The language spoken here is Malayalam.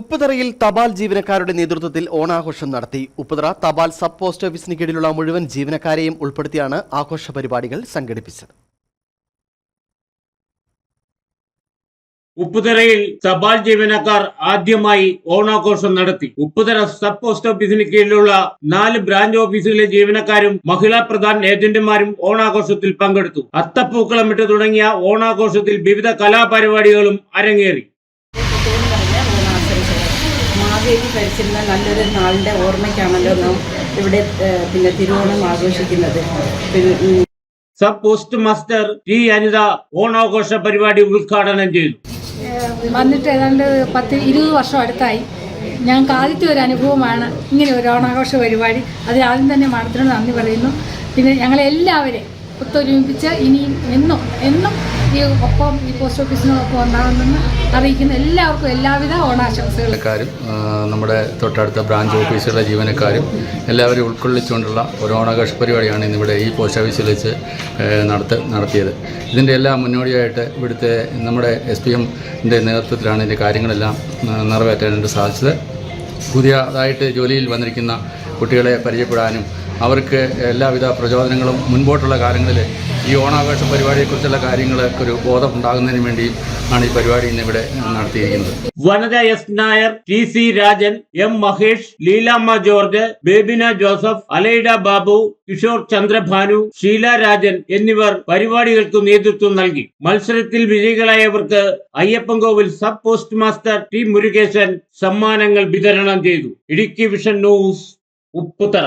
ഉപ്പുതറയിൽ തപാൽ ജീവനക്കാരുടെ നേതൃത്വത്തിൽ ഓണാഘോഷം നടത്തി. ഉപ്പുതറ തപാൽ സബ് പോസ്റ്റ് ഓഫീസിന് കീഴിലുള്ള മുഴുവൻ ജീവനക്കാരെയും ഉൾപ്പെടുത്തിയാണ് ആഘോഷ പരിപാടികൾ സംഘടിപ്പിച്ചത്. ഉപ്പുതറയിൽ തപാൽ ജീവനക്കാർ ആദ്യമായി ഓണാഘോഷം നടത്തി. ഉപ്പുതറ സബ് പോസ്റ്റ് ഓഫീസിന് കീഴിലുള്ള നാല് ബ്രാഞ്ച് ഓഫീസുകളിലെ ജീവനക്കാരും മഹിളാ പ്രധാൻ ഏജന്റുമാരും ഓണാഘോഷത്തിൽ പങ്കെടുത്തു. അത്തപ്പൂക്കളമിട്ട് തുടങ്ങിയ ഓണാഘോഷത്തിൽ വിവിധ കലാപരിപാടികളും അരങ്ങേറി. മാവേലി കഴിച്ചിരുന്ന നല്ലൊരു നാളിന്റെ ഓർമ്മയ്ക്കാണല്ലോ നാം ഇവിടെ പിന്നെ തിരുവോണം ആഘോഷിക്കുന്നത്. Sub post master T Anitha ഓണാഘോഷ പരിപാടി ഉദ്ഘാടനം ചെയ്തു. വന്നിട്ട് ഏതാണ്ട് പത്ത് ഇരുപത് വർഷം അടുത്തായി. ഞങ്ങൾക്ക് ആദ്യത്തെ ഒരു അനുഭവമാണ് ഇങ്ങനെ ഒരു ഓണാഘോഷ പരിപാടി. അതിൽ ആദ്യം തന്നെ മാഡത്തിനോട് നന്ദി പറയുന്നു. പിന്നെ ഞങ്ങളെല്ലാവരെയും ഒത്തൊരുമിപ്പിച്ച് ഇനിയും എന്നും എന്നും ഈ ഒപ്പം ഈ പോസ്റ്റ് ഓഫീസിനൊപ്പം ഉണ്ടാകുമെന്ന് അറിയിക്കുന്ന എല്ലാവർക്കും എല്ലാവിധ ഓണാശംസകളും. നമ്മുടെ തൊട്ടടുത്ത ബ്രാഞ്ച് ഓഫീസുകളിലെ ജീവനക്കാരും എല്ലാവരും ഉൾക്കൊള്ളിച്ചുകൊണ്ടുള്ള ഒരു ഓണാഘോഷ പരിപാടിയാണ് ഇന്നിവിടെ ഈ പോസ്റ്റ് ഓഫീസിൽ വെച്ച് നടത്ത നടത്തിയത്. ഇതിന്റെ എല്ലാം മുന്നോടിയായിട്ട് ഇവിടുത്തെ നമ്മുടെ എസ് പി എമ്മിന്റെ നേതൃത്വത്തിലാണ് ഇതിന്റെ കാര്യങ്ങളെല്ലാം നിറവേറ്റാനായിട്ട് സാധിച്ചത്. പുതിയതായിട്ട് ജോലിയിൽ വന്നിരിക്കുന്ന കുട്ടികളെ പരിചയപ്പെടാനും അവർക്ക് എല്ലാവിധ പ്രചോദനങ്ങളും മുൻപോട്ടുള്ള കാലങ്ങളിൽ ഈ ഓണാഘോഷ പരിപാടിയെക്കുറിച്ചുള്ള കാര്യങ്ങളൊക്കെ ഒരു ബോധം ഉണ്ടാകുന്നതിന് വേണ്ടി ആണ് ഈ പരിപാടി ഇന്നിവിടെ നടത്തിയിരിക്കുന്നത്. Vanaja S Nair T C Rajan M Mahesh Leelamma George Bebina Joseph Aleida Babu Kishore Chandrabhanu Sheela Rajan എന്നിവർ പരിപാടികൾക്ക് നേതൃത്വം നൽകി. മത്സരത്തിൽ വിജയികളായവർക്ക് Ayyappancoil sub post master T Murukesan സമ്മാനങ്ങൾ വിതരണം ചെയ്തു. Idukki vision news Upputhara.